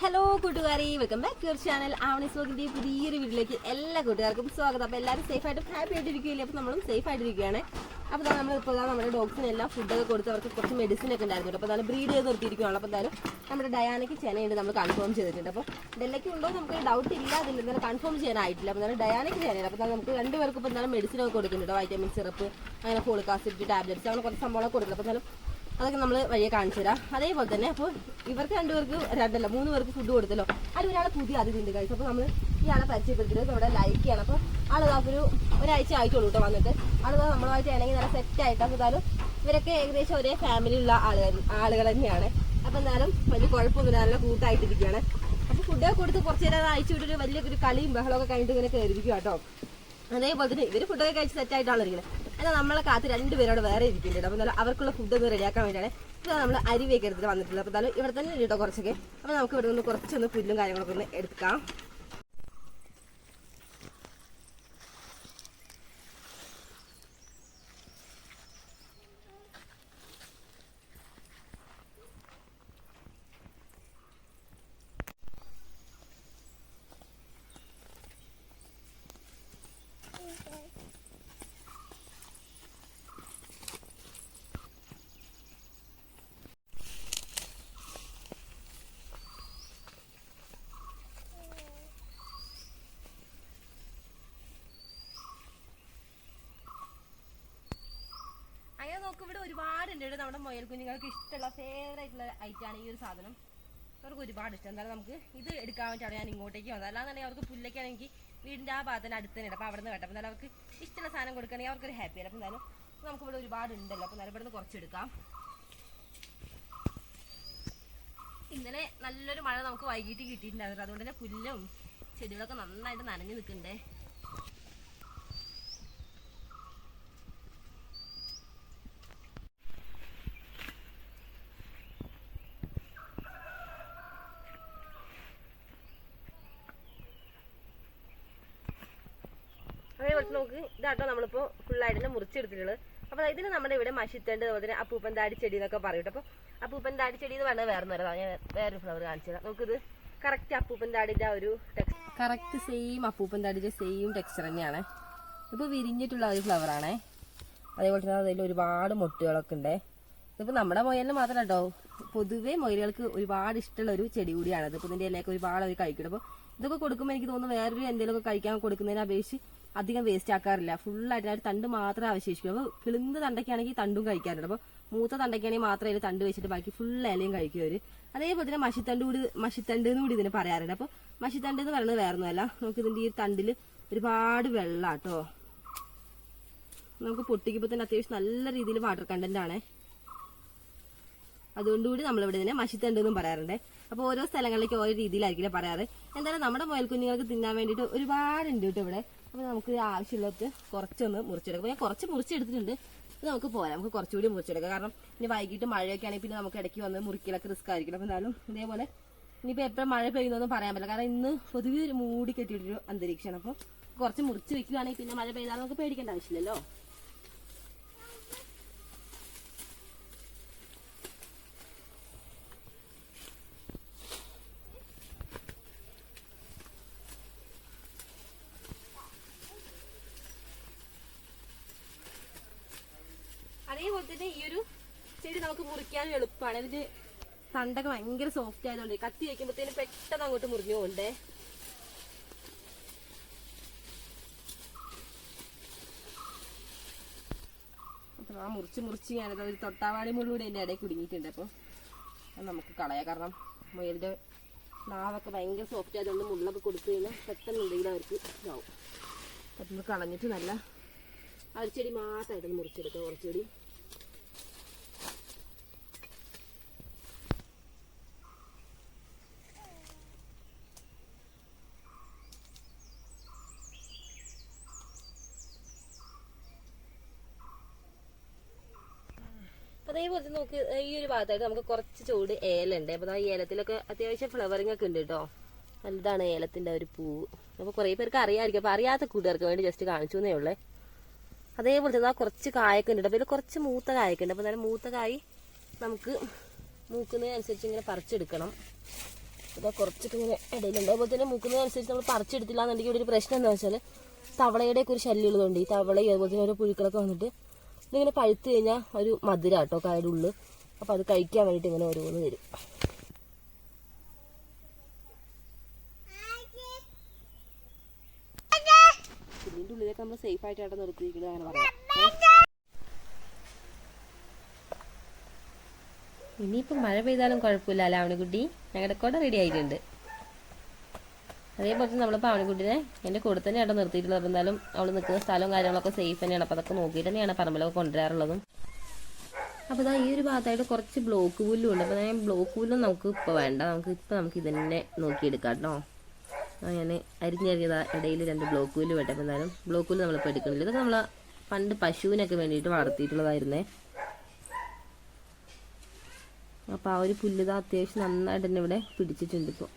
Hello കൂട്ടുകാരി. Welcome back to channel Avani സോഗിന്റെ പുതിയൊരു വീട്ടിലേക്ക് എല്ലാ കൂട്ടുകാർക്കും സ്വാഗതം. അപ്പോൾ എല്ലാവരും സേഫ് ആയിട്ടും ഹാപ്പി ആയിട്ട് ഇരിക്കുകയില്ലേ അപ്പോൾ നമ്മളും സേഫ് ആയിട്ടിരിക്കുകയാണ്. അപ്പോൾ നമ്മൾ ഇപ്പോൾ നമ്മുടെ ഡോഗ്സിനെല്ലാം ഫുഡൊക്കെ കൊടുത്ത് അവർക്ക് കുറച്ച് മെഡിസിൻ ഒക്കെ ഉണ്ടായിരുന്നു അപ്പോൾ എന്തായാലും ബ്രീഡ് ചെയ്ത് നിർത്തിയിരിക്കുകയാണ് അപ്പോൾ എന്തായാലും നമ്മുടെ ഡയാനയ്ക്ക് ചെനയുണ്ട് നമ്മൾ കൺഫേം ചെയ്തിട്ടുണ്ട്. അപ്പോൾ ഡെല്ലയ്ക്ക് ഉണ്ടോ നമുക്ക് ഡൗട്ട് ഇല്ല. അതില്ല എന്തായാലും കൺഫേം ചെയ്യാനായിട്ടില്ല. അപ്പോൾ എന്തായാലും ഡയാനയ്ക്ക് ചെനയുണ്ട് അപ്പോൾ നമുക്ക് രണ്ടുപേർക്കും ഇപ്പോൾ എന്തായാലും മെഡിസിൻ ഒക്കെ കൊടുക്കുന്നുണ്ട് വൈറ്റമിൻ സിറപ്പ് അങ്ങനെ ഫോളിക് ആസിഡ് ടാബ്ലറ്റ്സ് അങ്ങനെ കുറച്ച് സംഭവങ്ങളൊക്കെ കൊടുക്കുന്നത് അപ്പോൾ എന്തായാലും അതൊക്കെ നമ്മൾ വഴിയെ കാണിച്ചു തരാം. അതേപോലെ തന്നെ അപ്പോൾ ഇവർക്ക് രണ്ടുപേർക്ക് രണ്ടല്ല മൂന്ന് പേർക്ക് ഫുഡ് കൊടുത്തല്ലോ. അതിൽ ഒരാളെ പുതിയ അതിഥി ഉണ്ട് കഴിച്ചു അപ്പോൾ നമ്മൾ ഇയാളെ ആളെ പരിചയപ്പെടുത്തിയത് നമ്മുടെ ലൈക്ക് ചെയ്യണം. അപ്പോൾ ഒരു ഒരാഴ്ച ആയിട്ടുള്ളൂ കേട്ടോ വന്നിട്ട്. ആളുകൾ നമ്മളുമായിട്ട് ആണെങ്കിൽ നല്ല സെറ്റ് ആയിട്ട്. എന്തായാലും ഇവരൊക്കെ ഏകദേശം ഒരേ ഫാമിലിയുള്ള ആളുകൾ ആളുകൾ തന്നെയാണ്. അപ്പോൾ എന്തായാലും വലിയ കുഴപ്പമൊന്നുമില്ല. നല്ല കൂട്ടായിട്ടിരിക്കുകയാണ്. അപ്പോൾ ഫുഡൊക്കെ കൊടുത്ത് കുറച്ച് നേരം അയച്ചു വിട്ടൊരു വലിയ ഒരു കളിയും ബഹളമൊക്കെ കഴിഞ്ഞിട്ട് ഇങ്ങനെ കയറിയിരിക്കും കേട്ടോ. അതേപോലെ തന്നെ ഇവർ ഫുഡൊക്കെ കഴിച്ച് സെറ്റായിട്ടാണ് ഇരിക്കുന്നത് എന്നാൽ നമ്മളെ കാത്ത് രണ്ടുപേരോട് വേറെ ഇരിക്കുന്നുണ്ട്. അപ്പോൾ എന്നാലും അവർക്കുള്ള ഫുഡ് ഒന്ന് റെഡിയാക്കാൻ വേണ്ടിയാണ് ഇപ്പോൾ നമ്മൾ അരി എടുത്തിട്ട് വന്നിട്ടുള്ളത്. അപ്പോൾ എന്തായാലും ഇവിടെ തന്നെ കേട്ടോ കുറച്ചൊക്കെ. അപ്പോൾ നമുക്ക് ഇവിടെ നിന്ന് കുറച്ചൊന്ന് പുല്ലും കാര്യങ്ങളൊക്കെ ഒന്ന് എടുക്കാം അങ്ങനെ നോക്കും ഇവിടെ ഇവിടെ നമ്മുടെ മുയൽ കുഞ്ഞുങ്ങൾക്ക് ഇഷ്ടമുള്ള ഫേവറേറ്റ് ഉള്ള ഐറ്റം ആണ് ഈ ഒരു സാധനം. അവർക്ക് ഒരുപാട് ഇഷ്ടം. എന്തായാലും നമുക്ക് ഇത് എടുക്കാൻ വേണ്ടിയാണ് ഞാൻ ഇങ്ങോട്ടേക്ക് വന്നത് അല്ലാന്നുണ്ടെങ്കിൽ അവർക്ക് പുല്ലൊക്കെയാണെങ്കിൽ വീടിന്റെ ആ ഭാഗത്തിന് അടുത്ത് തന്നെ അപ്പോൾ അവിടെ നിന്ന് കേട്ടോ. എന്തായാലും അവർക്ക് ഇഷ്ടമുള്ള സാധനം കൊടുക്കുകയാണെങ്കിൽ അവർക്കൊരു ഹാപ്പിയാണ് അപ്പോൾ എന്തായാലും നമുക്ക് ഇവിടെ ഒരുപാട് ഉണ്ടല്ലോ. അപ്പോൾ എന്നാലും ഇവിടെ നിന്ന് കുറച്ചെടുക്കാം ഇന്നലെ നല്ലൊരു മഴ നമുക്ക് വൈകിട്ട് കിട്ടിയിട്ടുണ്ടായിരുന്നു. അതുകൊണ്ട് തന്നെ പുല്ലും ചെടികളൊക്കെ നന്നായിട്ട് നനഞ്ഞു നിൽക്കണ്ടേ തന്നെ നമുക്ക് ഇതാട്ടോ നമ്മളിപ്പോൾ ഫുള്ളായിട്ട് തന്നെ മുറിച്ചെടുത്തിട്ടുള്ളത്. അപ്പോൾ ഇതിന് നമ്മുടെ ഇവിടെ മഷിത്തണ്ട് അതുപോലെ തന്നെ അപ്പൂപ്പൻ താടി ചെടി എന്നൊക്കെ പറയും അപ്പോൾ അപ്പൂപ്പൻ താടി ചെടി എന്ന് പറഞ്ഞാൽ വേറെ ഒന്നും ഞാൻ വേറൊരു ഫ്ലവർ കാണിച്ചു തരാം. നമുക്കിത് കറക്റ്റ് അപ്പൂപ്പൻ താടിന്റെ ആ ഒരു കറക്റ്റ് സെയിം അപ്പൂപ്പൻ താടിന്റെ സെയിം ടെക്സ്ചർ തന്നെയാണ്. ഇപ്പോൾ വിരിഞ്ഞിട്ടുള്ള ഒരു ഫ്ലവർ ആണേ. അതേപോലെ തന്നെ അതിൽ ഒരുപാട് മുട്ടുകളൊക്കെ ഉണ്ട്. ഇതിപ്പോൾ നമ്മുടെ മൊയലിന് മാത്രമല്ല കേട്ടോ. പൊതുവേ മൊയിലുകൾക്ക് ഒരുപാട് ഇഷ്ടമുള്ള ഒരു ചെടി കൂടിയാണ്. ഇതിപ്പോൾ ഇതിന്റെ ഇലയൊക്കെ ഒരുപാട് അവർ കഴിക്കണം അപ്പോൾ ഇതൊക്കെ കൊടുക്കുമ്പോൾ എനിക്ക് തോന്നുന്നു വേറൊരു എന്തെങ്കിലുമൊക്കെ കഴിക്കാൻ കൊടുക്കുന്നതിനെ അപേക്ഷിച്ച് അധികം വേസ്റ്റ് ആക്കാറില്ല. ഫുള്ളായിട്ട് ആ തണ്ട് മാത്രമേ അവശേഷിക്കൂ. അപ്പോൾ കിളുന്ന തണ്ടൊക്കെയാണെങ്കിൽ തണ്ടും കഴിക്കാറുണ്ട്. അപ്പോൾ മൂത്ത തണ്ടൊക്കെയാണെങ്കിൽ മാത്രമേ അതിൽ തണ്ട് വെച്ചിട്ട് ബാക്കി ഫുൾ ഇലയും കഴിക്കും അവർ അതേപോലെ തന്നെ മഷിത്തണ്ട് കൂടി മഷിത്തണ്ട് എന്ന് കൂടി ഇതിന് പറയാറുണ്ട്. അപ്പോൾ മഷിത്തണ്ട് എന്ന് പറയുന്നത് വേറൊന്നുമല്ല നമുക്ക് ഇതിന്റെ ഈ തണ്ടിൽ ഒരുപാട് വെള്ളാട്ടോ. നമുക്ക് പൊട്ടിക്കുമ്പോൾ തന്നെ അത്യാവശ്യം നല്ല രീതിയിൽ വാട്ടർ കണ്ടന്റ് ആണേ. അതുകൊണ്ടുകൂടി നമ്മളിവിടെ ഇതിനെ മഷിത്തണ്ട് എന്നും പറയാറുണ്ട്. അപ്പോൾ ഓരോ സ്ഥലങ്ങളിലേക്ക് ഓരോ രീതിയിലായിരിക്കില്ല പറയാറ്. എന്തായാലും നമ്മുടെ മുയൽ കുഞ്ഞുങ്ങൾക്ക് തിന്നാൻ വേണ്ടിയിട്ട് ഒരുപാടുണ്ട് കേട്ടോ ഇവിടെ. അപ്പോൾ നമുക്ക് ആവശ്യമുള്ളത് കുറച്ചൊന്ന് മുറിച്ചെടുക്കാം. ഞാൻ കുറച്ച് മുറിച്ചെടുത്തിട്ടുണ്ട്. ഇത് നമുക്ക് പോരാം. നമുക്ക് കുറച്ചുകൂടി മുറിച്ചെടുക്കാം. കാരണം ഇനി വൈകിട്ട് മഴയൊക്കെ ആണെങ്കിൽ പിന്നെ നമുക്ക് ഇടയ്ക്ക് വന്ന് മുറിക്കലൊക്കെ റിസ്ക് ആയിരിക്കണം. അപ്പോൾ എന്നാലും ഇതേപോലെ ഇനിയിപ്പോൾ എപ്പോഴും മഴ പെയ്യുന്നൊന്നും പറയാൻ പറ്റില്ല. കാരണം ഇന്ന് പൊതുവെ ഒരു മൂടി കെട്ടിയിട്ടൊരു അന്തരീക്ഷമാണ്. അപ്പോൾ കുറച്ച് മുറിച്ച് വെക്കുകയാണെങ്കിൽ പിന്നെ മഴ പെയ്താൽ നമുക്ക് പേടിക്കേണ്ട ആവശ്യമില്ലല്ലോ. അതേപോലെ തന്നെ ഈ ഒരു ചെടി നമുക്ക് മുറിക്കാനും എളുപ്പമാണ്. ഇതിന്റെ തണ്ടൊക്കെ ഭയങ്കര സോഫ്റ്റ് ആയതുകൊണ്ട് കത്തി വയ്ക്കുമ്പോഴത്തേനും പെട്ടെന്ന് അങ്ങോട്ട് മുറിഞ്ഞു പോകണ്ടേ? ആ മുറിച്ച് മുറിച്ച് ഞാനത് ഒരു തൊട്ടാവാടി മുള്ളൂടെ എന്റെ ഇടയിൽ കുടുങ്ങിയിട്ടുണ്ട്. അപ്പോൾ അത് നമുക്ക് കളയാം. കാരണം മുയലിന്റെ നാവൊക്കെ ഭയങ്കര സോഫ്റ്റ് ആയതുകൊണ്ട് മുള്ളൊക്കെ കൊടുത്തു കഴിഞ്ഞാൽ പെട്ടെന്ന് എന്തെങ്കിലും അവർക്ക് ഇതാവും. അപ്പം കളഞ്ഞിട്ട് നല്ല അരിച്ചെടി മാത്രമായിട്ടൊന്ന് ചെടി മാത്രമായിട്ട് മുറിച്ചെടുക്കുക കുറച്ചുകൂടി അതേപോലെ തന്നെ നമുക്ക് ഈ ഒരു ഭാഗത്തായിട്ട് നമുക്ക് കുറച്ച് ചൂട് ഏലുണ്ട് അപ്പോൾ ഈ ഏലത്തിലൊക്കെ അത്യാവശ്യം ഫ്ലവറിങ് ഒക്കെ ഉണ്ട് കേട്ടോ നല്ലതാണ് ഏലത്തിന്റെ ഒരു പൂവ് അപ്പോൾ കുറേ പേർക്ക് അറിയാമായിരിക്കും അപ്പോൾ അറിയാത്ത കൂട്ടുകാർക്ക് വേണ്ടി ജസ്റ്റ് കാണിച്ചു എന്നേ ഉള്ളേ. അതേപോലെ തന്നെ കുറച്ച് കായൊക്കെ ഉണ്ട് അപ്പോൾ കുറച്ച് മൂത്ത കായൊക്കെ ഉണ്ട്. അപ്പോൾ എന്നാലും മൂത്ത കായ് നമുക്ക് മൂക്കുന്നതിനനുസരിച്ച് ഇങ്ങനെ പറിച്ചെടുക്കണം. ഇതാ കുറച്ചൊക്കെ ഇങ്ങനെ ഇടയിലുണ്ട്. അതുപോലെ തന്നെ മൂക്കുന്നതിനനുസരിച്ച് നമ്മൾ പറിച്ചെടുത്തില്ല എന്നുണ്ടെങ്കിൽ ഇവിടെ ഒരു പ്രശ്നം എന്താ വെച്ചാൽ തവളയുടെ ഒക്കെ ഒരു ശല്യം ഉള്ളതുകൊണ്ട് ഈ തവളയും അതുപോലെ തന്നെ ഓരോ പുഴുക്കളൊക്കെ വന്നിട്ട് ഇതിങ്ങനെ പഴുത്തു കഴിഞ്ഞാൽ ഒരു മധുര കേട്ടോ കായുടെ ഉള്ളിൽ അപ്പോൾ അത് കഴിക്കാൻ വേണ്ടിയിട്ട് ഇങ്ങനെ ഓരോന്ന് തരും ഇതിന്റെ ഉള്ളിലേക്ക് നമ്മൾ സേഫ് ആയിട്ട് അവിടെ നിർത്തിയിരിക്കുന്നത് അങ്ങനെ പറയാം. ഇനിയിപ്പോൾ മഴ പെയ്താലും കുഴപ്പമില്ല അല്ല അവണിക്കുട്ടി ഞങ്ങളുടെ കൂടെ റെഡി ആയിട്ടുണ്ട്. അതേപോലെ തന്നെ നമ്മൾ പാവണിക്കുട്ടിനെ എന്റെ കൂടെ തന്നെ അവിടെ നിർത്തിയിട്ടുള്ളത്. എന്തായാലും അവൾ നിൽക്കുന്ന സ്ഥലവും കാര്യങ്ങളൊക്കെ സേഫ് തന്നെയാണ്. അപ്പോൾ അതൊക്കെ നോക്കിയിട്ട് തന്നെയാണ് പറമ്പിലൊക്കെ കൊണ്ടുവരാറുള്ളതും. അപ്പോൾ ഇതാ ഈ ഒരു ഭാഗത്തായിട്ട് കുറച്ച് ബ്ലോക്ക് പുല്ലും ഉണ്ട്. അപ്പോൾ ഞാൻ ബ്ലോക്ക് പുല്ലും നമുക്ക് ഇപ്പോൾ വേണ്ട. നമുക്ക് ഇപ്പോൾ നമുക്ക് ഇതന്നെ നോക്കിയെടുക്കാം കേട്ടോ ഞാൻ അരിഞ്ഞരിഞ്ഞതാ ഇടയിൽ രണ്ട് ബ്ലോക്ക് പുല്ല് വേട്ടെ അപ്പോൾ എന്തായാലും ബ്ലോക്ക് പുല്ല് നമ്മളിപ്പോൾ എടുക്കുന്നില്ല ഇതൊക്കെ നമ്മൾ പണ്ട് പശുവിനൊക്കെ വേണ്ടിയിട്ട് വളർത്തിയിട്ടുള്ളതായിരുന്നേ. അപ്പോൾ ആ ഒരു പുല്ല് അത്യാവശ്യം നന്നായിട്ട് തന്നെ ഇവിടെ പിടിച്ചിട്ടുണ്ട് ഇപ്പോൾ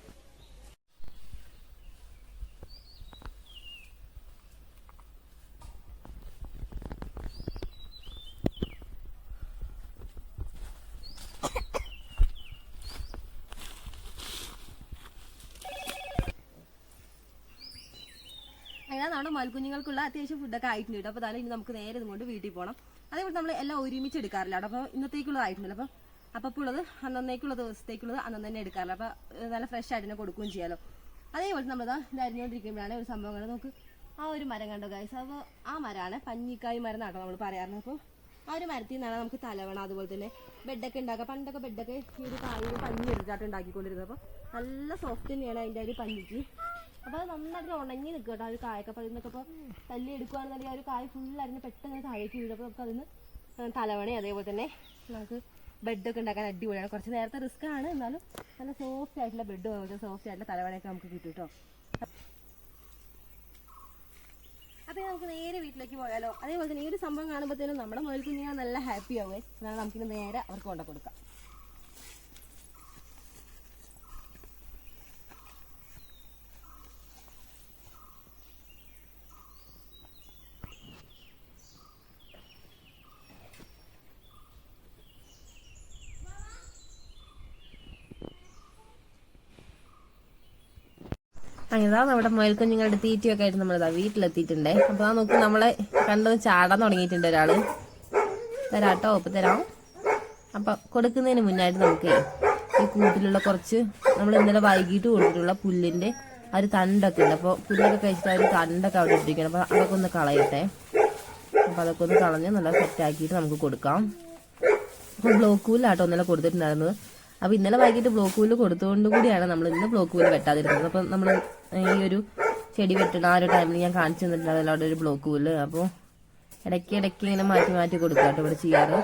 അങ്ങനെ മൽക്കുഞ്ഞുങ്ങൾക്കുള്ള അത്യാവശ്യം ഫുഡൊക്കെ ആയിട്ടുണ്ട് കേട്ടോ. അപ്പോൾ ഇനി നമുക്ക് നേരെ ഇതുകൊണ്ട് വീട്ടിൽ പോകണം അതേപോലെ നമ്മൾ എല്ലാം ഒരുമിച്ച് എടുക്കാറില്ല കേട്ടോ. അപ്പോൾ ഇന്നത്തേക്കുള്ളത് ആയിട്ടുണ്ടല്ലോ. അപ്പോൾ അപ്പോൾ ഉള്ളത് അന്നേക്കുള്ള ദിവസത്തേക്കുള്ളത് അന്ന് തന്നെ എടുക്കാറില്ല. അപ്പോൾ നല്ല ഫ്രഷ് ആയിട്ട് തന്നെ കൊടുക്കുകയും ചെയ്യാലോ. അതേപോലെ നമ്മളിതാ ഇത് അരിഞ്ഞുകൊണ്ടിരിക്കുമ്പോഴാണ് ഒരു സംഭവം കണ്ടത്. നമുക്ക് ആ ഒരു മരം കണ്ടോ ഗൈസ് അപ്പോൾ ആ മരമാണ് പഞ്ഞിക്കായ് മരം എന്നാട്ടോ നമ്മൾ പറയാറുണ്ട് അപ്പോൾ ആ ഒരു മരത്തിൽ നിന്നാണ് നമുക്ക് തലവണ അതുപോലെ തന്നെ ബെഡൊക്കെ ഉണ്ടാക്കുക. പണ്ടൊക്കെ ബെഡൊക്കെ ഈ ഒരു കായ് പഞ്ഞി എടുത്തിട്ട് ഉണ്ടാക്കിക്കൊണ്ടിരുന്നത്. അപ്പോൾ നല്ല സോഫ്റ്റ് തന്നെയാണ് അതിന്റെ ഒരു പഞ്ഞിക്ക്. അപ്പോൾ അത് നന്നായിട്ട് ഉണങ്ങി നിൽക്കും കേട്ടോ ആ ഒരു കായൊക്കെ. അപ്പോൾ അതിനൊക്കെ ഇപ്പോൾ തല്ലി എടുക്കുകയാണെന്നുണ്ടെങ്കിൽ ആ ഒരു കായ് ഫുൾ അരിഞ്ഞ് പെട്ടെന്ന് താഴേക്ക് വീഴും. അപ്പോൾ നമുക്ക് അതിന് തലവണ അതേപോലെ തന്നെ നമുക്ക് ബെഡൊക്കെ ഉണ്ടാക്കാൻ അടിപൊളിയാണ്. കുറച്ച് നേരത്തെ റിസ്ക് ആണ്. എന്നാലും നല്ല സോഫ്റ്റ് ആയിട്ടുള്ള ബെഡ് അതുപോലെ സോഫ്റ്റ് ആയിട്ടുള്ള തലവണയൊക്കെ നമുക്ക് കിട്ടും കേട്ടോ അപ്പൊ നമുക്ക് നേരെ വീട്ടിലേക്ക് പോയാലോ. അതേപോലെ തന്നെ ഈ ഒരു സംഭവം കാണുമ്പോഴത്തേനും നമ്മുടെ മുതൽ കുഞ്ഞുങ്ങൾ നല്ല ഹാപ്പി ആവുമേ എന്നാൽ നമുക്കിന് നേരെ അവർക്ക് കൊണ്ടു കൊടുക്കാം. അങ്ങനെ നമ്മുടെ മുയൽക്കുഞ്ഞുങ്ങളുടെ തീറ്റയൊക്കെ ആയിട്ട് നമ്മളിതാ വീട്ടിലെത്തിയിട്ടുണ്ടേ. അപ്പോൾ ആ നോക്കി നമ്മളെ കണ്ടത് ചാടാൻ തുടങ്ങിയിട്ടുണ്ട് ഒരാൾ. തരാട്ടോ ഒപ്പം തരാം. അപ്പം കൊടുക്കുന്നതിന് മുന്നായിട്ട് നമുക്ക് ഈ കൂട്ടിലുള്ള കുറച്ച് നമ്മൾ ഇന്നലെ വൈകിട്ട് കൊടുത്തിട്ടുള്ള പുല്ലിന്റെ ആ ഒരു തണ്ടൊക്കെ ഉണ്ട്. അപ്പോൾ പുല്ലൊക്കെ കഴിച്ചിട്ട് ആ ഒരു തണ്ടൊക്കെ അവിടെ ഇട്ടിരിക്കണം. അപ്പോൾ അതൊക്കെ ഒന്ന് കളയട്ടെ. അപ്പോൾ അതൊക്കെ ഒന്ന് കളഞ്ഞ് നല്ല സെറ്റാക്കിയിട്ട് നമുക്ക് കൊടുക്കാം. അപ്പോൾ ബ്ലോക്ക് പുല്ലാട്ടോ ഇന്നലെ കൊടുത്തിട്ടുണ്ടായിരുന്നത്. അപ്പോൾ ഇന്നലെ വൈകിട്ട് ബ്ലോക്ക് പുല്ല് കൊടുത്തുകൊണ്ട് കൂടിയാണ് നമ്മൾ ഇന്ന് ബ്ലോക്ക് പുല്ല് വെട്ടാതിരുന്നത്. അപ്പോൾ നമ്മൾ ഈ ഒരു ചെടി വെട്ടണ ആ ഒരു ടൈമിൽ ഞാൻ കാണിച്ചു തന്നിട്ടുണ്ടായിരുന്നല്ലോ അവിടെ ഒരു ബ്ലോക്ക് പുല്ല് അപ്പോൾ ഇടയ്ക്ക് ഇടയ്ക്ക് ഇങ്ങനെ മാറ്റി മാറ്റി കൊടുക്കുക ഇവിടെ ചെയ്യാറ്.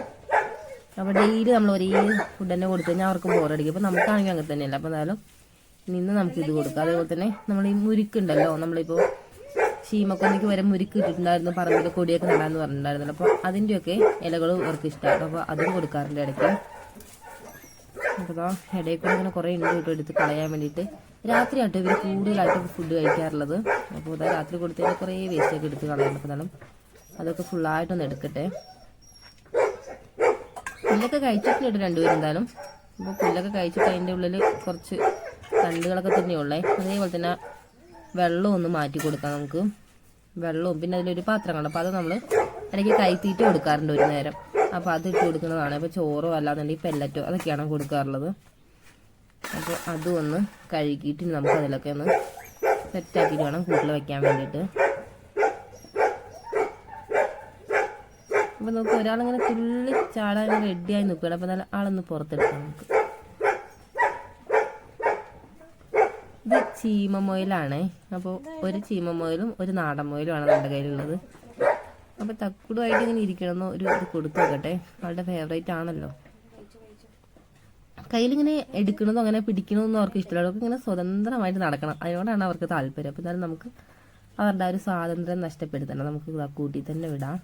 അപ്പോൾ ഡെയിലി നമ്മൾ ഒരേ ഫുഡ് തന്നെ കൊടുത്തു കഴിഞ്ഞാൽ അവർക്ക് ബോറടിക്കും അപ്പോൾ നമുക്കാണെങ്കിൽ അങ്ങനെ തന്നെയല്ല. അപ്പോൾ എന്തായാലും നിന്ന് നമുക്ക് ഇത് കൊടുക്കാം. അതേപോലെ തന്നെ നമ്മൾ ഈ മുരുക്കുണ്ടല്ലോ നമ്മളിപ്പോൾ ശീമക്കൊന്നിക്ക് വരെ മുരിക്ക് ഇട്ടിട്ടുണ്ടായിരുന്നു. പറമ്പിൽ കൊടിയൊക്കെ നടാന്ന് പറഞ്ഞിട്ടുണ്ടായിരുന്നല്ലോ. അപ്പോൾ അതിന്റെയൊക്കെ ഇലകൾ അവർക്ക് ഇഷ്ടമാണ് അപ്പോൾ അതും കൊടുക്കാറുണ്ട് ഇടയ്ക്ക്. അപ്പോൾ ഇടയിൽ കൂടെ ഇങ്ങനെ കുറേ ഉണ്ട് കേട്ടോ എടുത്ത് കളയാൻ വേണ്ടിയിട്ട്. രാത്രിയാട്ടോ ഇവർ കൂടുതലായിട്ട് ഫുഡ് കഴിക്കാറുള്ളത്. അപ്പോൾ ഇതാ രാത്രി കൊടുത്തതിന് കുറേ വേസ്റ്റൊക്കെ എടുത്ത് കളയാൻ അതൊക്കെ ഫുള്ളായിട്ടൊന്ന് എടുക്കട്ടെ. പുല്ലൊക്കെ കഴിച്ചിട്ടുണ്ട് രണ്ടുപേരും എന്തായാലും. അപ്പോൾ പുല്ലൊക്കെ കഴിച്ചിട്ട് അതിന്റെ ഉള്ളിൽ കുറച്ച് തണ്ടുകളൊക്കെ തന്നെയുള്ളേ അതേപോലെ തന്നെ വെള്ളം ഒന്ന് മാറ്റി കൊടുക്കാം നമുക്ക്. വെള്ളവും പിന്നെ അതിലൊരു പാത്രം അപ്പോൾ അത് നമ്മൾ ഇടയ്ക്ക് കൈത്തീറ്റ് കൊടുക്കാറുണ്ട് ഒരു നേരം. അപ്പോൾ അത് ഇട്ട് കൊടുക്കുന്നതാണ്. അപ്പോൾ ചോറോ അല്ലാന്നുണ്ടെങ്കിൽ പെല്ലറ്റോ അതൊക്കെയാണ് കൊടുക്കാറുള്ളത്. അപ്പോൾ അതും ഒന്ന് കഴുകിയിട്ട് നമുക്ക് അതിലൊക്കെ ഒന്ന് സെറ്റാക്കിയിട്ട് വേണം കൂട്ടിൽ വെക്കാൻ വേണ്ടിയിട്ട്. അപ്പോൾ നമുക്ക് ഒരാളിങ്ങനെ തുള്ളി ചാടാൻ റെഡിയായി നിൽക്കുകയാണ്. അപ്പോൾ നല്ല ആളൊന്ന് പുറത്തെടുക്കാം നമുക്ക്. ഇത് ചീമമൊയിലാണേ അപ്പോൾ ഒരു ചീമമൊയിലും ഒരു നാടൻ മൊയിലുമാണ് നമ്മുടെ കയ്യിലുള്ളത്. അപ്പോൾ തക്കുടുമായിട്ട് ഇങ്ങനെ ഇരിക്കണമെന്ന് ഒരു ഇത് കൊടുത്തു നോക്കട്ടെ. അവളുടെ ഫേവറേറ്റ് ആണല്ലോ. കയ്യിലിങ്ങനെ എടുക്കണതും അങ്ങനെ പിടിക്കണമെന്നും അവർക്ക് ഇഷ്ടമല്ല. അവർക്ക് ഇങ്ങനെ സ്വതന്ത്രമായിട്ട് നടക്കണം. അതിനോടാണ് അവർക്ക് താല്പര്യം. അപ്പോൾ എന്നാലും നമുക്ക് അവരുടെ ആ ഒരു സ്വാതന്ത്ര്യം നഷ്ടപ്പെടുത്തണം. നമുക്ക് കൂട്ടി തന്നെ വിടാം.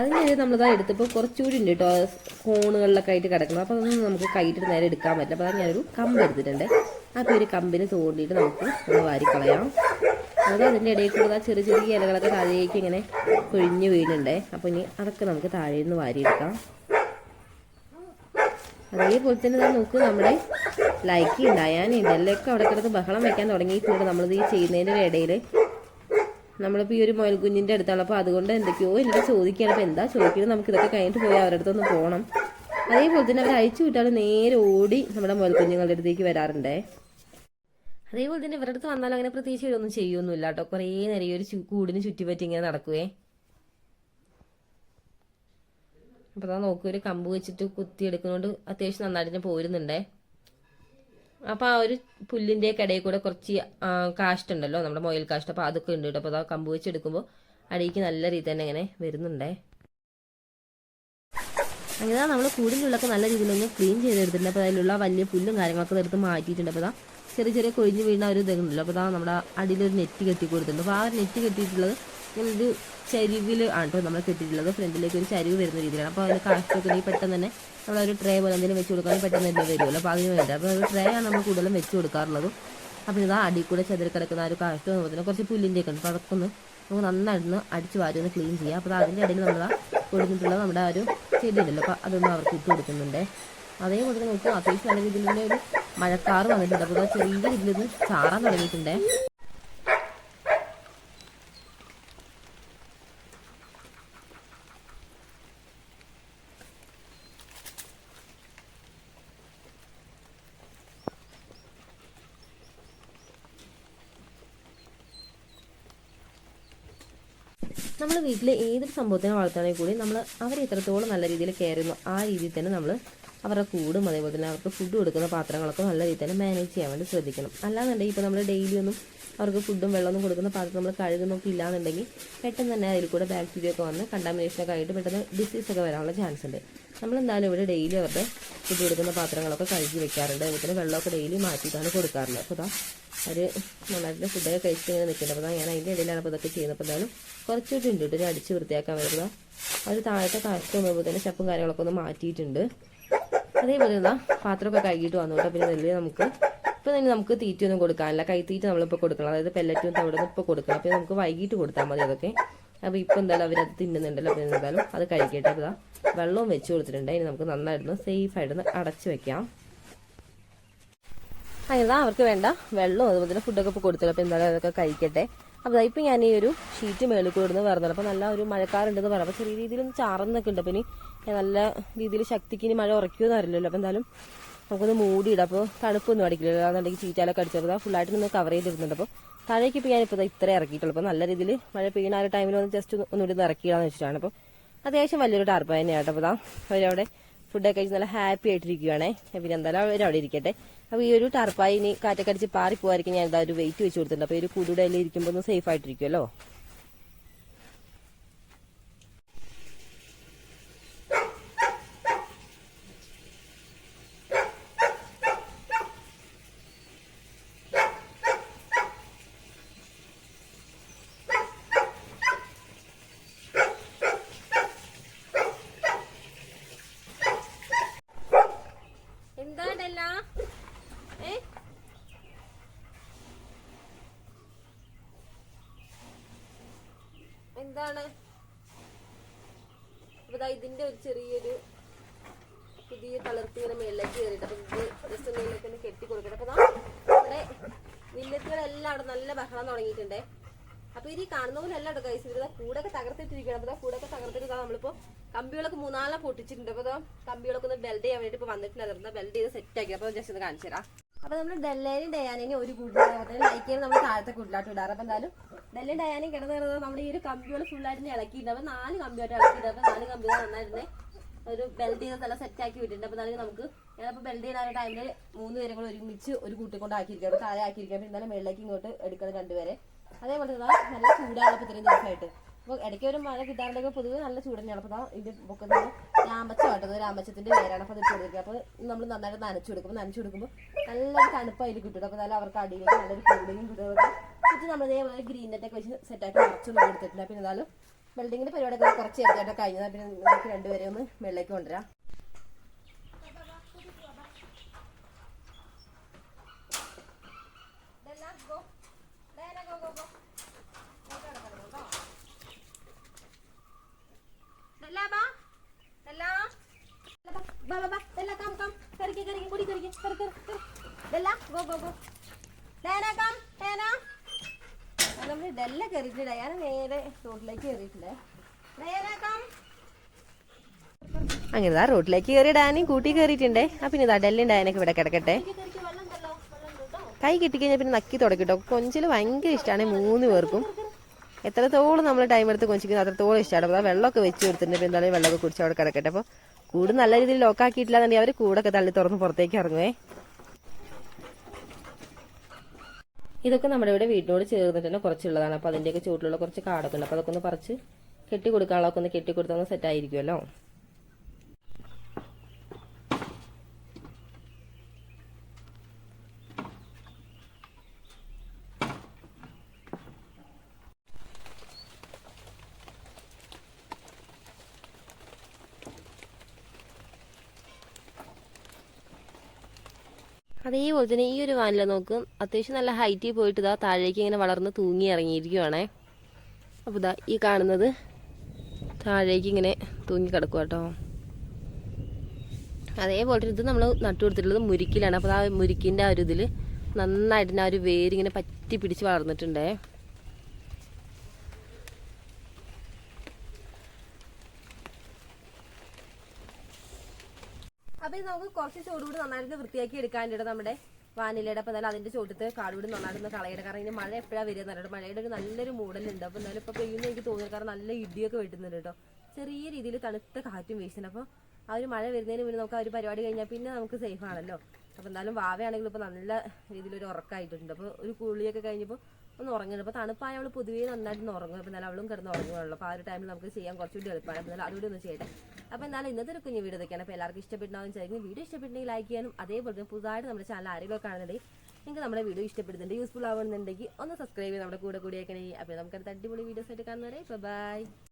അതിന് നമ്മളിതാ എടുത്തപ്പോൾ കുറച്ചുകൂടി ഉണ്ട് കേട്ടോ. കോണുകളിലൊക്കെ ആയിട്ട് കിടക്കണം അപ്പോൾ അതൊന്നും നമുക്ക് കൈയിട്ട് നേരെ എടുക്കാൻ പറ്റില്ല. അപ്പോൾ അത് ഞാനൊരു കമ്പ് എടുത്തിട്ടുണ്ട്. ഒരു കമ്പിന് തോണ്ടിയിട്ട് നമുക്ക് ഒന്ന് വാരിക്കളയാം. അത് അതിന്റെ ഇടയിൽ കൂടെ ചെറിയ ചെറിയ ഇലകളൊക്കെ താഴേക്ക് ഇങ്ങനെ കൊഴിഞ്ഞ് വീണുണ്ടേ. അപ്പോൾ ഇനി അതൊക്കെ നമുക്ക് താഴെ നിന്ന് വാരിയെടുക്കാം. അതേപോലെ തന്നെ നോക്ക് നമ്മുടെ ലൈക്ക് ഉണ്ടായാൽ ഇതെല്ലാം അവിടെ കിടന്ന് ബഹളം വെക്കാൻ തുടങ്ങിയിട്ടുണ്ട് നമ്മളിത് ഈ ചെയ്യുന്നതിന്റെ ഇടയിൽ. നമ്മളിപ്പോൾ ഈ ഒരു മുയൽക്കുഞ്ഞിന്റെ അടുത്താണ്. അപ്പോൾ അതുകൊണ്ട് എന്തൊക്കെയോ എന്നോട് ചോദിക്കുകയാണ്. അപ്പോൾ എന്താ ചോദിക്കുന്നത്? നമുക്ക് ഇതൊക്കെ കഴിഞ്ഞിട്ട് പോയി അവരുടെ അടുത്തൊന്ന് പോകണം അതേപോലെ തന്നെ അവർ അയച്ചു വിട്ടാൽ നേരെ ഓടി നമ്മുടെ മുയൽക്കുഞ്ഞുങ്ങളുടെ അടുത്തേക്ക് വരാറുണ്ടേ. അതേപോലെ തന്നെ ഇവരുടെ അടുത്ത് വന്നാലും അങ്ങനെ പ്രത്യേകിച്ച് ഇവരൊന്നും ചെയ്യൊന്നുമില്ല കേട്ടോ. കുറേ നേരം ഒരു കൂടിന് ചുറ്റിപ്പറ്റി ഇങ്ങനെ നടക്കുവേ. അപ്പോൾ അതാ നോക്കി ഒരു കമ്പ് വെച്ചിട്ട് കുത്തി എടുക്കുന്നതുകൊണ്ട് അത്യാവശ്യം നന്നായിട്ട് തന്നെ പോരുന്നുണ്ടേ. അപ്പോൾ ആ ഒരു പുല്ലിന്റെ ഇടയിൽ കൂടെ കുറച്ച് കാഷ്ടുണ്ടല്ലോ നമ്മുടെ മൊയിൽ കാഷ്ട അപ്പോൾ അതൊക്കെ ഉണ്ട് കേട്ടോ. അപ്പോൾ അതാ കമ്പ് വെച്ചെടുക്കുമ്പോ അടിയിക്ക് നല്ല രീതി തന്നെ ഇങ്ങനെ വരുന്നുണ്ടേ. അങ്ങനെ നമ്മൾ കൂടിന്റെ നല്ല രീതിയിലൊന്ന് ക്ലീൻ ചെയ്തെടുത്തിട്ടുണ്ട്. അപ്പോൾ അതിലുള്ള വലിയ പുല്ലും കാര്യങ്ങളൊക്കെ എടുത്ത് മാറ്റിയിട്ടുണ്ട്. അപ്പോൾ ചെറിയ ചെറിയ കൊഴിഞ്ഞ് വീണ ഒരു ഇതുണ്ടല്ലോ. അപ്പോൾ അതാ നമ്മുടെ അടിയിലൊരു നെറ്റ് കെട്ടി കൊടുത്തിട്ടുണ്ട്. അപ്പോൾ ആ നെറ്റ് കെട്ടിയിട്ടുള്ളത് ഇങ്ങനെ ഒരു ചരിവിൽ ആണ് കേട്ടോ നമ്മൾ കെട്ടിയിട്ടുള്ളത്. ഫ്രണ്ടിലേക്ക് ഒരു ചരിവ് വരുന്ന രീതിയിലാണ്. അപ്പോൾ അതിന് കാഷ്ടൊക്കെ പെട്ടെന്ന് തന്നെ നമ്മളൊരു ട്രേ പോലെ എന്തെങ്കിലും വെച്ച് കൊടുക്കാൻ പെട്ടെന്ന് തന്നെ വരുമല്ലോ അപ്പോൾ അതിന് വേണ്ടി അപ്പോൾ ഒരു ട്രേ ആണ് നമ്മൾ കൂടുതലും വെച്ച് കൊടുക്കാറുള്ളത്. അപ്പോൾ ഇതാ അടി കൂടെ ചെതിരി കിടക്കുന്ന ആ ഒരു കാഷ്ടം അതുപോലെ തന്നെ കുറച്ച് പുല്ലിന്റെ ഒക്കെ ഉണ്ട്. അപ്പോൾ അതൊക്കെ ഒന്ന് നമുക്ക് നന്നായിട്ടൊന്ന് അടിച്ച് വാരി ഒന്ന് ക്ലീൻ ചെയ്യാം. അപ്പോൾ അതിന്റെ ഇടയിൽ നമ്മൾ കൊടുത്തിട്ടുള്ള നമ്മുടെ ആ ഒരു ചെടി ഉണ്ടല്ലോ അപ്പോൾ അതൊന്നും അവർക്ക് ഇട്ട് കൊടുക്കുന്നുണ്ട്. അതേപോലെ തന്നെ നമുക്ക് അത്യാവശ്യം നല്ല രീതിയിൽ തന്നെ ഒരു മഴക്കാറ് വന്നിട്ടുണ്ട്. അപ്പോൾ ചെറിയ രീതിയിൽ ഒന്ന് ചാറാൻ തുടങ്ങിയിട്ടുണ്ടേ. നമ്മൾ വീട്ടിലെ ഏതൊരു സംഭവത്തിനെ വളർത്തുകയാണെങ്കിൽ കൂടി നമ്മൾ അവരെ എത്രത്തോളം നല്ല രീതിയിൽ കയറുന്നു ആ രീതിയിൽ തന്നെ നമ്മൾ അവരുടെ കൂടും അതേപോലെ തന്നെ അവർക്ക് ഫുഡ് കൊടുക്കുന്ന പാത്രങ്ങളൊക്കെ നല്ല രീതിയിൽ തന്നെ മാനേജ് ചെയ്യാൻ വേണ്ടി ശ്രദ്ധിക്കണം. അല്ലാന്നുണ്ടെങ്കിൽ ഇപ്പോൾ നമ്മൾ ഡെയിലി ഒന്നും അവർക്ക് ഫുഡും വെള്ളമൊന്നും കൊടുക്കുന്ന പാത്രം നമ്മൾ കഴുകുന്നൊക്കെ ഇല്ലാന്നുണ്ടെങ്കിൽ പെട്ടെന്ന് തന്നെ അതിൽ കൂടെ ബാക്ടീരിയ ഒക്കെ വന്ന് കണ്ടാമിനേഷനൊക്കെ ആയിട്ട് പെട്ടെന്ന് ഡിസീസ് ഒക്കെ വരാനുള്ള ചാൻസ് ഉണ്ട്. നമ്മൾ എന്തായാലും ഇവിടെ ഡെയിലി അവരുടെ ഫുഡ് കൊടുക്കുന്ന പാത്രങ്ങളൊക്കെ കഴുകി വെക്കാറുണ്ട്. അതുപോലെ വെള്ളമൊക്കെ ഡെയിലി മാറ്റിയിട്ടാണ് കൊടുക്കാറുള്ളത്. അപ്പോൾ അതാ അവർ നന്നായിട്ട് ഫുഡൊക്കെ കഴിച്ചിട്ട് ഇങ്ങനെ നിൽക്കുന്നത് അപ്പോൾ ഞാൻ അതിന്റെ ഇടയിലാണ് അപ്പോൾ ഇതൊക്കെ ചെയ്യുന്നത്. അപ്പോൾ എന്തായാലും കുറച്ചുകൂടി ഉണ്ട് കേട്ടോ അടിച്ച് വൃത്തിയാക്കാൻ വരുന്നത് അവർ താഴത്തെ വരുമ്പോൾ തന്നെ ചപ്പും കാര്യങ്ങളൊക്കെ ഒന്ന് മാറ്റിയിട്ടുണ്ട്. അതേപോലെ എന്താ പാത്രമൊക്കെ കഴുകിയിട്ട് വന്നു കേട്ടോ. പിന്നെ നെല്ല് നമുക്ക് ഇപ്പം തന്നെ നമുക്ക് തീറ്റയൊന്നും കൊടുക്കാനില്ല. കൈത്തീറ്റ നമ്മളിപ്പോൾ കൊടുക്കണം. അതായത് പെല്ലറ്റും തവിടൊന്നും ഇപ്പോൾ കൊടുക്കണം. അപ്പോൾ നമുക്ക് വൈകിട്ട് കൊടുത്താൽ മതി അതൊക്കെ. അപ്പോൾ ഇപ്പോൾ എന്തായാലും അവരത് തിന്നുന്നുണ്ടല്ലോ. അപ്പോൾ എന്തായാലും അത് കഴിക്കട്ടെ അപ്പോൾ വെള്ളവും വെച്ച് കൊടുത്തിട്ടുണ്ട്. ഇനി നമുക്ക് സേഫ് ആയിട്ട് അടച്ച് വെക്കാം. അങ്ങനെ അവർക്ക് വേണ്ട വെള്ളവും അതുപോലെ ഫുഡൊക്കെ ഇപ്പോൾ കൊടുത്തല്ലോ അപ്പോൾ എന്തായാലും അതൊക്കെ കഴിക്കട്ടെ. അപ്പോൾ ഇപ്പം ഞാൻ ഈ ഒരു ഷീറ്റ് മേളിൽ കൂടെ ഇടുന്ന് വരുന്നത് അപ്പോൾ നല്ല ഒരു മഴക്കാറുണ്ടെന്ന് പറയാം. അപ്പോൾ ചെറിയ രീതിയിൽ ഒന്ന് ചാറുന്നൊക്കെ ഉണ്ട്. അപ്പം ഇനി നല്ല രീതിയിൽ ശക്തിക്ക് ഇനി മഴ ഉറക്കുമെന്ന് അറിയില്ലല്ലോ. അപ്പോൾ എന്തായാലും നമുക്കൊന്ന് മൂടിയിടാം. അപ്പോൾ തണുപ്പൊന്നും അടിക്കില്ലല്ലോ എന്നുണ്ടെങ്കിൽ ചീറ്റാലൊക്കെ അടിച്ചത് ഫുള്ളായിട്ട് നിന്ന് കവർ ചെയ്തിരുന്നുണ്ട് അപ്പോൾ താഴേക്ക് ഇപ്പോൾ ഞാനിപ്പോൾ ഇത്ര ഇറക്കിയിട്ടുള്ളൂ. അപ്പോൾ നല്ല രീതിയിൽ മഴ പെയ്യുന്ന ആ ഒരു ടൈമിൽ ഒന്ന് ജസ്റ്റ് ഒന്നുകൂടി ഒന്ന് ഇറക്കിയിടാന്ന് വെച്ചിട്ടാണ്. അപ്പോൾ അത്യാവശ്യം വലിയൊരു ടാർപ്പ് തന്നെയാണ് അപ്പോൾ ദാ അവരവിടെ ഫുഡൊക്കെ കഴിച്ച് നല്ല ഹാപ്പി ആയിട്ടിരിക്കുകയാണേ പിന്നെ എന്തായാലും അവിടെ ഇരിക്കട്ടെ. അപ്പോൾ ഈ ഒരു ടർപ്പായി ഇനി കാറ്റൊക്കെ അടിച്ച് പാറി പോകാതിരിക്കും ഞാൻ എന്താ ഒരു വെയിറ്റ് വെച്ച് കൊടുത്തിട്ടുണ്ട്. അപ്പോൾ ഈ ഒരു കൂടുടെ അതിൽ ഇരിക്കുമ്പോൾ ഒന്ന് സേഫ് ആയിട്ടിരിക്കുമല്ലോ എന്താണ്? അപ്പൊ ദാ ഇതിന്റെ ഒരു ചെറിയൊരു പുതിയ തളർത്തി ഇങ്ങനെ മേളിലേക്ക് കയറിയിട്ട് അപ്പൊ ഇത് ജസ്റ്റ് മേളിലേക്ക് ഒന്ന് കെട്ടി കൊടുക്കട്ടെ അപ്പൊ നമ്മുടെ വില്ലത്തുകളെല്ലാം അവിടെ നല്ല ബഹളം തുടങ്ങിയിട്ടുണ്ടേ. അപ്പൊ ഇത് കാണുന്ന പോലെ അല്ല കൈസ് ഇവിടെ കൂടൊക്കെ തകർത്തിട്ടിരിക്കണം അപ്പൊ കൂടൊക്കെ തകർത്തിട്ട് നമ്മളിപ്പോ കമ്പികളൊക്കെ മൂന്നാളെ പൊട്ടിച്ചിട്ടുണ്ട്. അപ്പൊ കമ്പികളൊക്കെ ഒന്ന് ബെൽഡ് ചെയ്യാൻ വേണ്ടി വന്നിട്ടുണ്ടായിരുന്നു ബെൽഡ് ചെയ്ത് സെറ്റ് ആക്കി. അപ്പൊ ജസ്റ്റ് ഒന്ന് കാണിച്ചു തരാം അപ്പൊ നമ്മൾ ഡെല്ലേനും ഡയാനേനും ഒരു കൂട്ടിലായിട്ട് ലൈക്ക് ചെയ്യാൻ നമ്മൾ താഴത്തെ കൂട്ടിലാട്ട് ഇടാറ്. അപ്പൊ എന്തായാലും ഡെല്ലും ഡയാനും കിടന്ന് നമ്മുടെ ഈ ഒരു കമ്പികൾ ഫുള്ളായിട്ട് ഇളക്കിയിട്ടുണ്ട്. അപ്പൊ നാല് കമ്പിയായിട്ട് ഇളക്കിയിട്ടുണ്ട്. അപ്പൊ നാല് കമ്പികൾ നന്നായിരുന്നേ ഒരു ബെൽഡ് ചെയ്ത സ്ഥലം സെറ്റ് ആക്കി വിട്ടിട്ടുണ്ട്. അപ്പൊ എന്തായാലും നമുക്ക് ഞാനപ്പോ ബെൽഡ് ചെയ്യുന്ന ആ ടൈമിൽ മൂന്ന് പേരും കൂടെ ഒരുമിച്ച് ഒരു കൂട്ടി കൊണ്ട് ആക്കിയിരിക്കാം അപ്പൊ താഴെ ആക്കിയിരിക്കാം അപ്പോൾ ഇന്നലെ മേളിലേക്ക് ഇങ്ങോട്ട് എടുക്കണം രണ്ടുപേരെ അതേപോലെ തന്നെ നല്ല ചൂടാണ് ഇപ്പൊ ഇത്രയും ദിവസമായിട്ട്. അപ്പോൾ ഇടയ്ക്ക് ഒരു മഴ കിട്ടാറുണ്ടെങ്കിൽ പൊതുവെ നല്ല ചൂട് തന്നെയാണ്. അപ്പോൾ ഇത് പൊക്കുന്നത് രാമച്ചം കേട്ടത് രാമച്ചത്തിന്റെ പേരാണ്. അപ്പോൾ അത് ഇട്ട് കൊടുക്കുക. അപ്പോൾ നമ്മൾ നന്നായിട്ട് നനച്ചു കൊടുക്കും. അപ്പോൾ നനച്ചു കൊടുക്കുമ്പോൾ നല്ലൊരു തണുപ്പ് അതിൽ കിട്ടും. അപ്പോൾ നല്ല അവർക്ക് അടിയിലേക്ക് നല്ലൊരു കൂളിങ്ങും കിട്ടും വെച്ചിട്ട് നമ്മൾ ഇതേപോലെ ഗ്രീനിന്റെ ഒക്കെ വെച്ച് സെറ്റാക്കി കുറച്ചൊന്നും എടുത്തിട്ടില്ല പിന്നെ എന്നാലും വെൽഡിങ്ങിന്റെ പരിപാടിയൊക്കെ കുറച്ച് ചെറുതായിട്ട് കഴിഞ്ഞാൽ പിന്നെ നമുക്ക് രണ്ടുപേരെ ഒന്ന് വെള്ളേക്ക് കൊണ്ടുവരാം Della, go, go, go. Della, come. Della. നമ്മൾ ഇതെല്ലാം കയറിയിട്ടുണ്ട് ഞാൻ നേരെ റോഡിലേക്ക് കയറിയിട്ടുണ്ട് അങ്ങനെ ഇതാ റോഡിലേക്ക് കയറി ഡാനിയും കൂട്ടി കയറിയിട്ടുണ്ടേ ആ പിന്നെ ഇതാ ഡെല്ലും ഡാനൊക്കെ ഇവിടെ കിടക്കട്ടെ. കൈ കിട്ടിക്കഴിഞ്ഞാൽ പിന്നെ നക്കി തുടക്കിട്ടോ കൊഞ്ചിൽ ഭയങ്കര ഇഷ്ടമാണ് മൂന്ന് പേർക്കും. എത്രത്തോളം നമ്മൾ ടൈം എടുത്ത് കൊഞ്ചിക്കുന്നത് അത്രത്തോളം ഇഷ്ടമാണ് അപ്പോൾ ആ വെള്ളമൊക്കെ വെച്ച് കൊടുത്തിട്ടുണ്ട്. ഇപ്പോൾ എന്തായാലും വെള്ളമൊക്കെ കുടിച്ച് അവിടെ കിടക്കട്ടെ. അപ്പോൾ കൂട് നല്ല രീതിയിൽ ലോക്കാക്കിയിട്ടില്ല എന്നുണ്ടെങ്കിൽ അവർ കൂടൊക്കെ തള്ളി തുറന്ന് പുറത്തേക്ക് ഇറങ്ങുവേ. ഇതൊക്കെ നമ്മുടെ ഇവിടെ വീടിനോട് ചേർന്നിട്ട് തന്നെ കുറച്ചുള്ളതാണ്. അപ്പോൾ അതിന്റെയൊക്കെ ചുവട്ടിലുള്ള കുറച്ച് കാടൊക്കെ ഉണ്ട്. അപ്പോൾ അതൊക്കെ ഒന്ന് പറിച്ച് കെട്ടി കൊടുക്കാനുള്ളതൊക്കെ ഒന്ന് കെട്ടി കൊടുത്തൊന്ന് സെറ്റ് ആയിരിക്കുമല്ലോ. അതേപോലെ തന്നെ ഈ ഒരു വാനില നോക്കും. അത്യാവശ്യം നല്ല ഹൈറ്റിൽ പോയിട്ട് ഇതാ താഴേക്ക് ഇങ്ങനെ വളർന്ന് തൂങ്ങി ഇറങ്ങിയിരിക്കുവാണേ. അപ്പോൾ ഇതാ ഈ കാണുന്നത് താഴേക്ക് ഇങ്ങനെ തൂങ്ങി കിടക്കുക കേട്ടോ അതേപോലെ ഇത് നമ്മൾ നട്ടു കൊടുത്തിട്ടുള്ളത് മുരിക്കിലാണ്. അപ്പോൾ ആ മുരിക്കിന്റെ ആ ഒരു ഇതിൽ നന്നായിട്ട് ആ ഒരു വേരിങ്ങനെ പറ്റി പിടിച്ച് വളർന്നിട്ടുണ്ടേ. അപ്പൊ ഇത് നമുക്ക് കുറച്ച് ചൂടുകൂടി നന്നായിട്ട് വൃത്തിയാക്കി എടുക്കാനുണ്ട് നമ്മുടെ വാനിലയുടെ അപ്പൊ എന്നാലും അതിന്റെ ചോട്ടത്ത് കാടുകൂടി നന്നായിട്ട് ഒന്ന് കളയുടെ കാരണം ഇനി മഴ എപ്പോഴാണ് വരിക എന്നറിയാം മഴയുടെ ഒരു നല്ലൊരു മൂടലുണ്ട്. അപ്പൊ എന്നാലും ഇപ്പൊ പെയ്യുന്ന എനിക്ക് തോന്നുന്നു. കാരണം നല്ല ഇടിയൊക്കെ വെട്ടുന്നുണ്ട് കേട്ടോ ചെറിയ രീതിയിൽ തണുത്ത കാറ്റും വീശുന്നുണ്ട്. അപ്പൊ ആ ഒരു മഴ വരുന്നതിന് മുന്നേ നമുക്ക് ആ ഒരു പരിപാടി കഴിഞ്ഞാൽ പിന്നെ നമുക്ക് സേഫ് ആണല്ലോ. അപ്പൊ എന്തായാലും വാവയാണെങ്കിലും ഇപ്പൊ നല്ല രീതിയിൽ ഒരു ഉറക്കമായിട്ടുണ്ട് അപ്പൊ ഒരു കുളിയൊക്കെ കഴിഞ്ഞപ്പോൾ ഒന്ന് ഉറങ്ങുന്നുണ്ട് അപ്പൊ തണുപ്പായ അവൾ പൊതുവേ നന്നായിട്ട് ഉറങ്ങും. അപ്പൊ എന്നാലും അവളും കിടന്ന് ഉറങ്ങുകയുള്ളൂ അപ്പൊ ആ ഒരു ടൈമിൽ നമുക്ക് ചെയ്യാൻ കുറച്ചുകൂടി എളുപ്പമാണ്. എന്നാലും അതുകൂടി ഒന്ന് ചെയ്യട്ടെ. അപ്പൊ എന്നാലും ഇന്നത്തെ ഒരു കുഞ്ഞു വീഡിയോ ഇതൊക്കെയാണ്. അപ്പോൾ എല്ലാവർക്കും ഇഷ്ടപ്പെട്ടുണ്ടാവും വിചാരിക്കുന്നു. വീഡിയോ ഇഷ്ടപ്പെട്ടെങ്കിൽ ലൈക്ക് ചെയ്യാനും അതേപോലെ തന്നെ പുതുതായിട്ട് നമ്മുടെ ചാനൽ ആരെങ്കിലും കാണുന്നുണ്ടെങ്കിൽ നിങ്ങൾക്ക് നമ്മുടെ വീഡിയോ ഇഷ്ടപ്പെടുന്നുണ്ട് യൂസ്ഫുൾ ആവുന്നുണ്ടെങ്കിൽ ഒന്ന് സബ്സ്ക്രൈബ് ചെയ്ത് നമ്മുടെ കൂടെ കൂടിയേക്കണേ. അപ്പോൾ നമുക്ക് അടുത്ത അടിപൊളി വീഡിയോസ് ആയിട്ട് കാണുന്നവരെ ബൈ